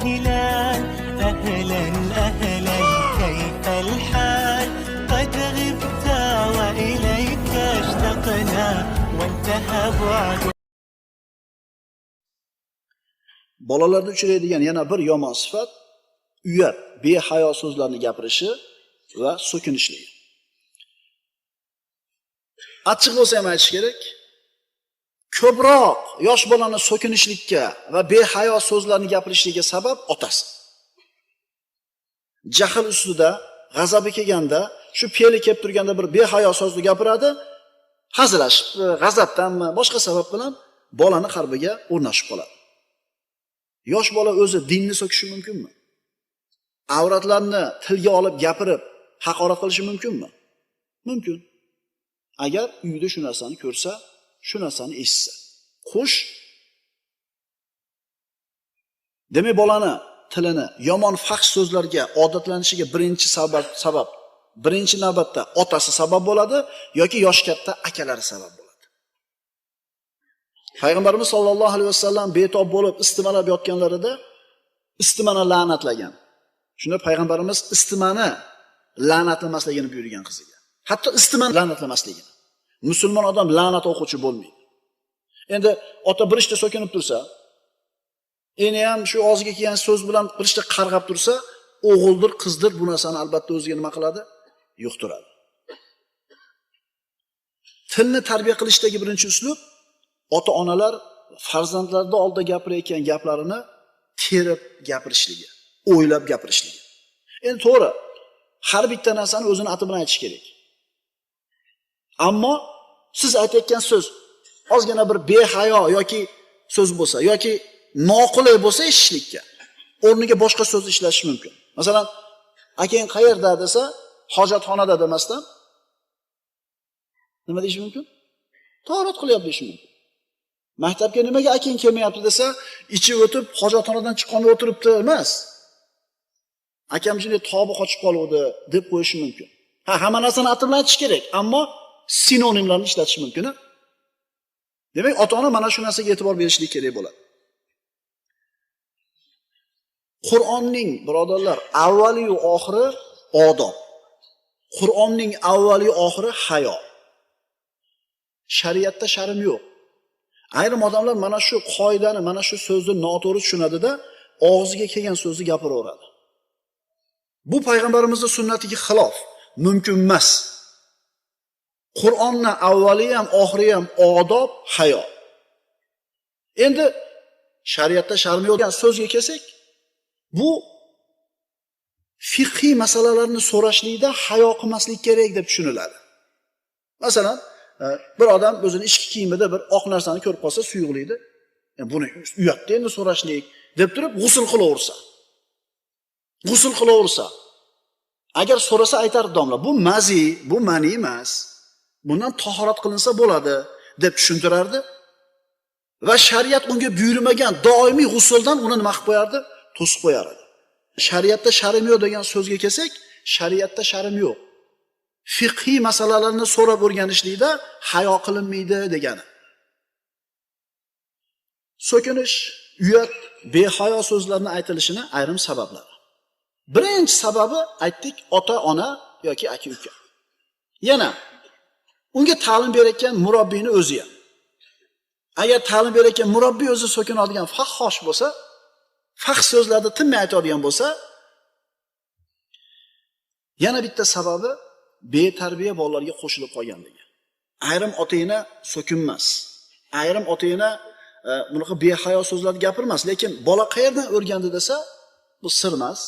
الهلال أهلا أهلا كيف الحال قد غبت وإليك اشتقنا وانتهى بعد Bolalarda uchraydigan yana bir yomon sifat uyat, behayo so'zlarni gapirishi va so'kinishligi. Achchiq bo'lsa ham aytish kerak. Ko'proq yosh bolani so'kinishlikka va behayo so'zlarni gapirishligiga sabab otasi. Jahl ustida, g'azabi kelganda, shu peli kelib turganda bir behayo so'zni gapiradi, hazillashib, e, g'azabdanmi, boshqa sabab bilan bolani qalbiga o'rnashib qoladi. Yosh bola o'zi dinni so'kishi mumkinmi? Avratlarni tilga olib gapirib, haqorat qilishi mumkinmi? Mumkin. Agar uyda shu narsani ko'rsa, shu narsani eshitsa. Xush. Demak, bolani tilini yomon faxsh so'zlarga odatlanishiga birinchi sabab sabab birinchi navbatda otasi sabab bo'ladi yoki yosh katta akalari sabab bo'ladi. Payg'ambarimiz sollallohu alayhi vasallam betob bo'lib istimalab yotganlarida istimani la'natlagan. Shunda payg'ambarimiz istimani la'natlamasligini buyurgan qiziga. Hatto istimani la'natlamasligini. Musulmon odam la'nat o'quvchi bo'lmaydi. Endi ota bir ishda so'kinib tursa, eni ham shu og'ziga kelgan so'z bilan bir ishda qarg'ab tursa, o'g'ildir, qizdir bu narsani albatta o'ziga nima qiladi? Yuqtiradi. Tilni tarbiya qilishdagi birinchi uslub ota-onalar farzandlarni oldida gapirayotgan gaplarini terib gapirishligi, o'ylab gapirishligi. Endi to'g'ri, har bitta narsani o'zini ati bilan aytish kerak. Ammo siz aytayotgan so'z ozgina bir behayo yoki so'z bo'lsa yoki noqulay bo'lsa eshitishlikka o'rniga boshqa so'z ishlatish mumkin. Masalan, akang qayerda desa, hojatxonada demasdan nima deyish mumkin? torat qilyapti deyish mumkin. Maktabga nimaga akang kelmayapti desa, ichib o'tib hojatxonadan chiqqanda o'tiribdi emas. Akam shunday tobi qochib qoluvdi deb qo'yishi mumkin. Ha, hamma narsani ati bilan aytish kerak, ammo sinonimlarni ishlatish mumkin. Demak, ota-ona mana shu narsaga e'tibor berishlik kerak bo'ladi. Qur'onning birodarlar avvaliyu va oxiri odob. Qur'onning avvaliyu va oxiri hayo. Shariatda sharm yo'q. Ayrim odamlar mana shu qoidani, mana shu so'zni noto'g'ri tushunadida, og'ziga kelgan so'zni gapiraveradi. Bu payg'ambarimizning sunnatiga xilof, mumkin emas. Qur'onni avvali ham, oxiri ham odob, hayo. Endi shariatda sharm yo'q degan so'zga kelsak, bu fiqhiy masalalarni so'rashlikda hayo qilmaslik kerak deb tushuniladi. Masalan, e, bir odam o'zini ichki kiyimida bir oq narsani ko'rib qolsa suyuqlikni Yani e, buni uyatda endi so'rashlik deb turib g'usul qilaversa. G'usul qilaversa. Agar so'rasa aytardi domla, bu mazi, bu mani emas. Bundan tahorat qilinsa bo'ladi deb tushuntirardi. Va shariat unga buyurmagan doimiy g'usuldan uni nima qilib qo'yardi? To'sib qo'yar edi. Shariatda sharim yo'q degan so'zga kelsak, shariatda sharim yo'q. fiqhiy masalalarni so'rab o'rganishlikda hayo qilinmaydi degani. So'kinish, uyat, behayo so'zlarni aytilishini ayrim sabablari. Birinchi sababi aytdik, ota-ona yoki aka-uka. Yana unga ta'lim berayotgan murabbiyni o'zi ham. Agar ta'lim berayotgan murabbiy o'zi so'kinadigan fahhosh bo'lsa, fahsh so'zlarni tinmay aytadigan bo'lsa, yana bitta sababi betarbiya bolalarga qo'shilib qolganligi. Ayrim ota ena so'kinmas. Ayrim ota ena e, bunaqa behayo so'zlarni gapirmas, lekin bola qayerdan o'rgandi desa, bu sir emas.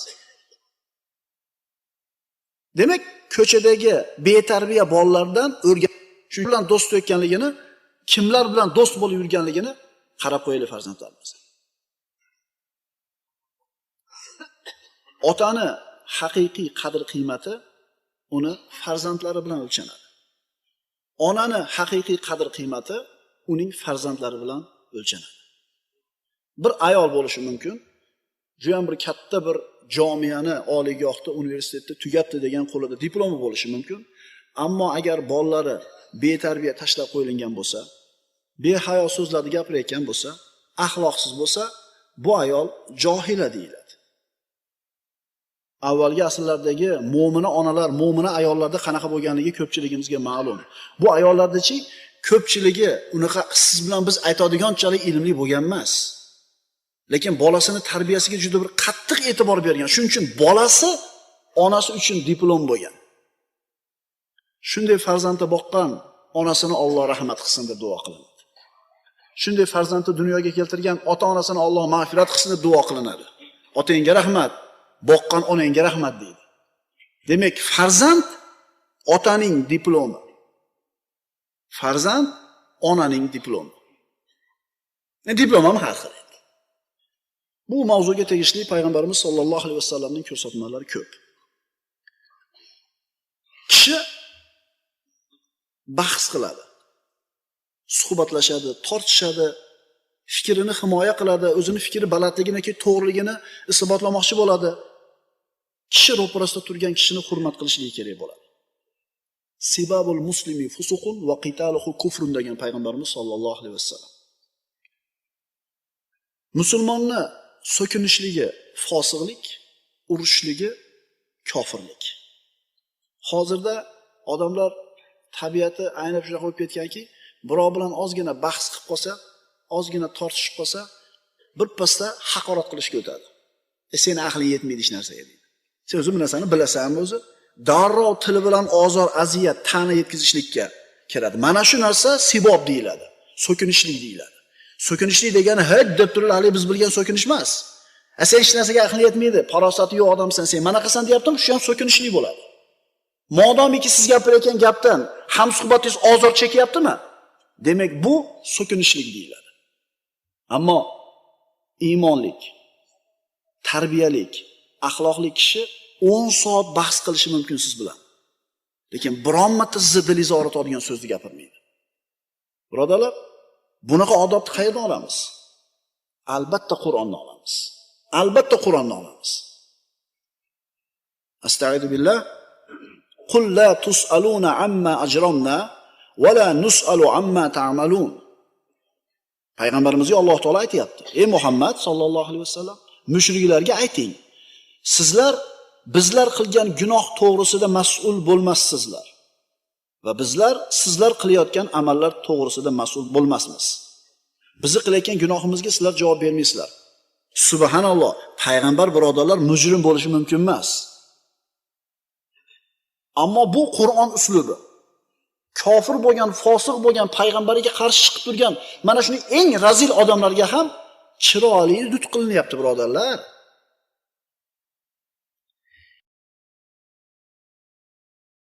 Demak, ko'chadagi betarbiya bolalardan o'rgan shu bilan do'st ekanligini, kimlar bilan do'st bo'lib yurganligini qarab qo'yaylik farzandlarimiz. Otani haqiqiy qadr-qiymati uni farzandlari bilan o'lchanadi. Onani haqiqiy qadr-qiymati uning farzandlari bilan o'lchanadi. Bir ayol bo'lishi mumkin, juda bir katta bir jomiyani oliygohda, universitetda tugatdi degan qo'lida diplomi bo'lishi mumkin. Ammo agar bolalari betarbiya tashlab qo'yilgan bo'lsa, behayo so'zlarni gapirayotgan bo'lsa, axloqsiz bo'lsa, bu ayol johila deyiladi. avvalgi asrlardagi mo'mina onalar, mo'mina ayollarda qanaqa bo'lganligi ko'pchiligimizga ma'lum. Bu ayollardachi ko'pchiligi unaqa siz bilan biz aytadiganchalik ilmli bo'lgan emas. Lekin bolasini tarbiyasiga juda bir qattiq e'tibor bergan. Shuning uchun bolasi onasi uchun diplom bo'lgan. Shunday farzandni boqqan onasini Alloh rahmat qilsin deb duo qilinadi. Shunday farzandni dunyoga keltirgan ota-onasini Alloh mag'firat qilsin deb duo qilinadi. Otangga rahmat, boqqan onangga rahmat deydi. Demak, farzand otaning diplomi. Farzand onaning diplomi. E, diplom ham har xil. Bu mavzuga tegishli payg'ambarimiz sollallohu alayhi vasallamning ko'rsatmalari ko'p. Kishi bahs qiladi. Suhbatlashadi, tortishadi, fikrini himoya qiladi, o'zini fikri balandligini, to'g'riligini isbotlamoqchi bo'ladi. Kishi ro'parasida turgan kishini hurmat qilishligi kerak bo'ladi. Sibabul muslimi fusuqun va qitaluhu kufrun degan payg'ambarimiz sollallohu alayhi vasallam. Musulmonni so'kinishligi fosiqlik, urushligi kofirlik. Hozirda odamlar tabiati aynan shunaqa bo'lib ketganki, birov bilan ozgina bahs qilib qolsa, ozgina tortishib qolsa, birpasda haqorat qilishga o'tadi. E seni aqling yetmaydi hech narsaga deydi. Sen o'zi bu narsani bilasanmi o'zi? Darrov tili bilan ozor, aziyat, ta'na yetkazishlikka kiradi. Mana shu narsa sibob deyiladi. So'kinishlik deyiladi. So'kinishlik degani hid deb turib, hali biz bilgan so'kinish emas. A sen hech narsaga aqling yetmaydi, farosati yo'q odamsan, sen mana qilsan deyaptim, shu ham so'kinishlik bo'ladi. Modomiki siz gapirayotgan gapdan ham suhbatingiz ozor chekyaptimi? Demak, bu so'kinishlik deyiladi. Ammo iymonlik, tarbiyalik, axloqli kishi 10 soat bahs qilishi mumkin siz bilan. Lekin biron marta sizni dilingizni og'ritadigan so'zni gapirmaydi. Birodalar, bunaqa odobni qayerdan olamiz? Albatta Qur'ondan olamiz. Albatta Qur'ondan olamiz. Astagfiru billah. قل لا tusaluna amma أجرمنا ولا la nusalu amma ta'malun. Payg'ambarimizga Alloh taolo aytayapti. Ey Muhammad sallallohu alayhi vasallam, mushriklarga ayting. Sizlar bizlar qilgan gunoh to'g'risida mas'ul bo'lmassizlar. Va bizlar sizlar qilayotgan amallar to'g'risida mas'ul bo'lmasmiz. Bizni qilayotgan gunohimizga sizlar javob bermaysizlar. Subhanalloh, payg'ambar birodarlar mujrim bo'lishi mumkin emas. Ammo bu Qur'on uslubi. Kofir bo'lgan, fosiq bo'lgan payg'ambariga qarshi chiqib turgan mana shuni eng razil odamlarga ham chiroyli dud qilinyapti, birodarlar.